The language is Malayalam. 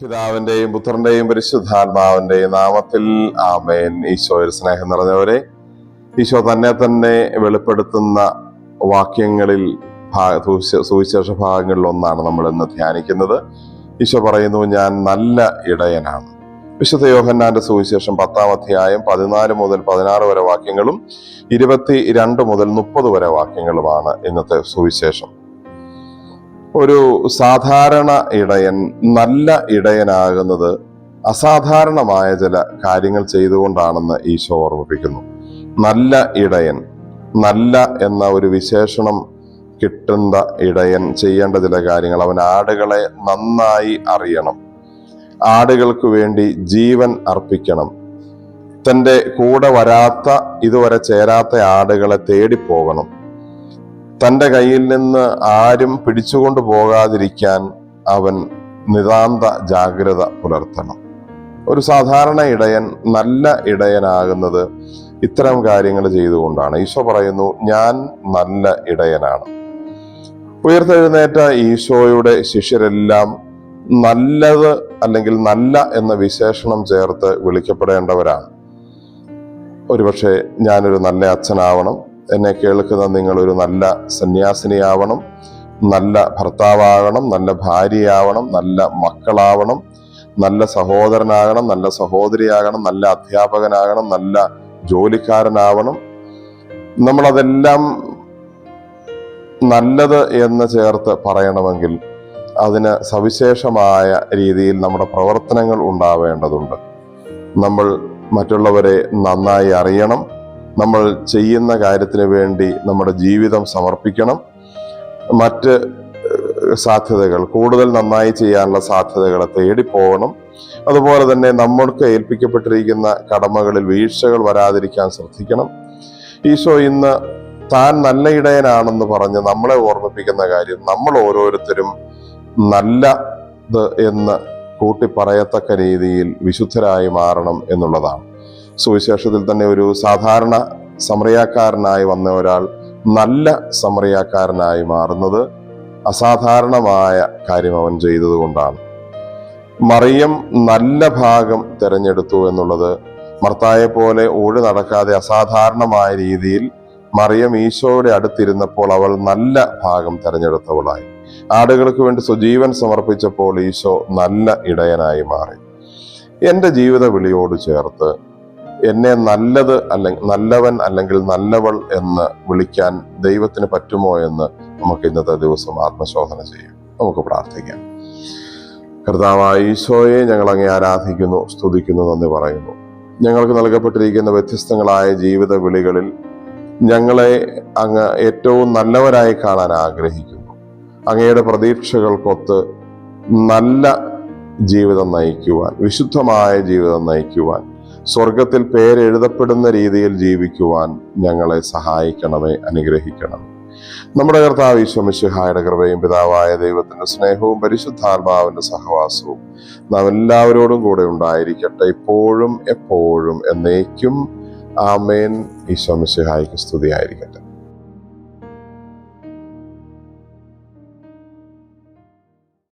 പിതാവിന്റെയും പുത്രന്റെയും പരിശുദ്ധാത്മാവിന്റെയും നാമത്തിൽ ആമേൻ. ഈശോയിൽ സ്നേഹം നിറഞ്ഞവരെ ഈശോ തന്നെ തന്നെ വെളിപ്പെടുത്തുന്ന വാക്യങ്ങളിൽ സുവിശേഷ ഭാഗങ്ങളിൽ ഒന്നാണ് നമ്മൾ ഇന്ന് ധ്യാനിക്കുന്നത്. ഈശോ പറയുന്നു ഞാൻ നല്ല ഇടയനാണ്. വിശുദ്ധ യോഹന്നാന്റെ സുവിശേഷം പത്താം അധ്യായം പതിനാല് മുതൽ പതിനാറ് വരെ വാക്യങ്ങളും ഇരുപത്തി രണ്ട് മുതൽ മുപ്പത് വരെ വാക്യങ്ങളുമാണ് ഇന്നത്തെ സുവിശേഷം. ഒരു സാധാരണ ഇടയൻ നല്ല ഇടയനാകുന്നത് അസാധാരണമായ ചില കാര്യങ്ങൾ ചെയ്തുകൊണ്ടാണെന്ന് ഈശോ ഓർമ്മിപ്പിക്കുന്നു. നല്ല ഇടയൻ നല്ല എന്ന ഒരു വിശേഷണം കിട്ടുന്ന ഇടയൻ ചെയ്യേണ്ട ചില കാര്യങ്ങൾ അവൻ ആടുകളെ നന്നായി അറിയണം. ആടുകൾക്ക് വേണ്ടി ജീവൻ അർപ്പിക്കണം. തന്റെ കൂടെ വരാത്ത ഇതുവരെ ചേരാത്ത ആടുകളെ തേടിപ്പോകണം. തന്റെ കയ്യിൽ നിന്ന് ആരും പിടിച്ചുകൊണ്ട് പോകാതിരിക്കാൻ അവൻ നിതാന്ത ജാഗ്രത പുലർത്തണം. ഒരു സാധാരണ ഇടയൻ നല്ല ഇടയനാകുന്നത് ഇത്തരം കാര്യങ്ങൾ ചെയ്തുകൊണ്ടാണ്. ഈശോ പറയുന്നു ഞാൻ നല്ല ഇടയനാണ്. ഉയർത്തെഴുന്നേറ്റ ഈശോയുടെ ശിഷ്യരെല്ലാം നല്ലത് അല്ലെങ്കിൽ നല്ല എന്ന വിശേഷണം ചേർത്ത് വിളിക്കപ്പെടേണ്ടവരാണ്. ഒരുപക്ഷെ ഞാനൊരു നല്ല അച്ഛനാവണം എന്നെ കേൾക്കുന്ന നിങ്ങൾ ഒരു നല്ല സന്യാസിനിയാവണം നല്ല ഭർത്താവാകണം നല്ല ഭാര്യയാവണം നല്ല മക്കളാവണം നല്ല സഹോദരനാകണം നല്ല സഹോദരിയാകണം നല്ല അധ്യാപകനാകണം നല്ല ജോലിക്കാരനാവണം. നമ്മളതെല്ലാം നല്ലത് എന്ന് ചേർത്ത് പറയണമെങ്കിൽ അതിന് സവിശേഷമായ രീതിയിൽ നമ്മുടെ പ്രവർത്തനങ്ങൾ ഉണ്ടാവേണ്ടതുണ്ട്. നമ്മൾ മറ്റുള്ളവരെ നന്നായി അറിയണം നമ്മൾ ചെയ്യുന്ന കാര്യത്തിന് വേണ്ടി നമ്മുടെ ജീവിതം സമർപ്പിക്കണം. മറ്റ് സാധ്യതകൾ കൂടുതൽ നന്നായി ചെയ്യാനുള്ള സാധ്യതകളെ തേടിപ്പോകണം അതുപോലെ തന്നെ നമ്മൾക്ക് ഏൽപ്പിക്കപ്പെട്ടിരിക്കുന്ന കടമകളിൽ വീഴ്ചകൾ വരാതിരിക്കാൻ ശ്രദ്ധിക്കണം. ഈശോ ഇന്ന് താൻ നല്ല ഇടയനാണെന്ന് പറഞ്ഞ് നമ്മളെ ഓർമ്മിപ്പിക്കുന്ന കാര്യം നമ്മൾ ഓരോരുത്തരും നല്ല എന്ന് കൂട്ടി പറയത്തക്ക രീതിയിൽ വിശുദ്ധരായി മാറണം എന്നുള്ളതാണ്. സുവിശേഷത്തിൽ തന്നെ ഒരു സാധാരണ സമറിയാക്കാരനായി വന്ന ഒരാൾ നല്ല സമറിയാക്കാരനായി മാറുന്നത് അസാധാരണമായ കാര്യം അവൻ ചെയ്തതുകൊണ്ടാണ് മറിയം നല്ല ഭാഗം തിരഞ്ഞെടുത്തു എന്നുള്ളത് മർത്തായെ പോലെ ഓടി നടക്കാതെ അസാധാരണമായ രീതിയിൽ മറിയം ഈശോയുടെ അടുത്തിരുന്നപ്പോൾ അവൾ നല്ല ഭാഗം തിരഞ്ഞെടുത്തവളായി. ആടുകൾക്ക് വേണ്ടി സ്വജീവൻ സമർപ്പിച്ചപ്പോൾ ഈശോ നല്ല ഇടയനായി മാറി. എന്റെ ജീവിത വിളിയോട് ചേർത്ത് എന്നെ നല്ലത് അല്ലെങ്കിൽ നല്ലവൻ അല്ലെങ്കിൽ നല്ലവൾ എന്ന് വിളിക്കാൻ ദൈവത്തിന് പറ്റുമോ എന്ന് നമുക്ക് ഇന്നത്തെ ദിവസം ആത്മശോധന ചെയ്യാം. നമുക്ക് പ്രാർത്ഥിക്കാം. കർത്താവായ ഈശോയെ ഞങ്ങൾ അങ്ങേ ആരാധിക്കുന്നു സ്തുതിക്കുന്നു നന്ദി പറയുന്നു. ഞങ്ങൾക്ക് നൽകപ്പെട്ടിരിക്കുന്ന വ്യത്യസ്തങ്ങളായ ജീവിത വിളികളിൽ ഞങ്ങളെ അങ്ങ് ഏറ്റവും നല്ലവരായി കാണാൻ ആഗ്രഹിക്കുന്നു. അങ്ങയുടെ പ്രതീക്ഷകൾക്കൊത്ത് നല്ല ജീവിതം നയിക്കുവാൻ വിശുദ്ധമായ ജീവിതം നയിക്കുവാൻ സ്വർഗത്തിൽ പേരെഴുതപ്പെടുന്ന രീതിയിൽ ജീവിക്കുവാൻ ഞങ്ങളെ സഹായിക്കണമേ അനുഗ്രഹിക്കണമേ നമ്മുടെ കർത്താവ് ഈശ്വമിശിഹായുടെ കൃപയും പിതാവായ ദൈവത്തിന്റെ സ്നേഹവും പരിശുദ്ധാത്മാവിന്റെ സഹവാസവും നാം എല്ലാവരോടും കൂടെ ഉണ്ടായിരിക്കട്ടെ. ഇപ്പോഴും എപ്പോഴും എന്നേക്കും ആമേൻ. ഈശ്വമിശിഹായ്ക്ക് സ്തുതിയായിരിക്കട്ടെ.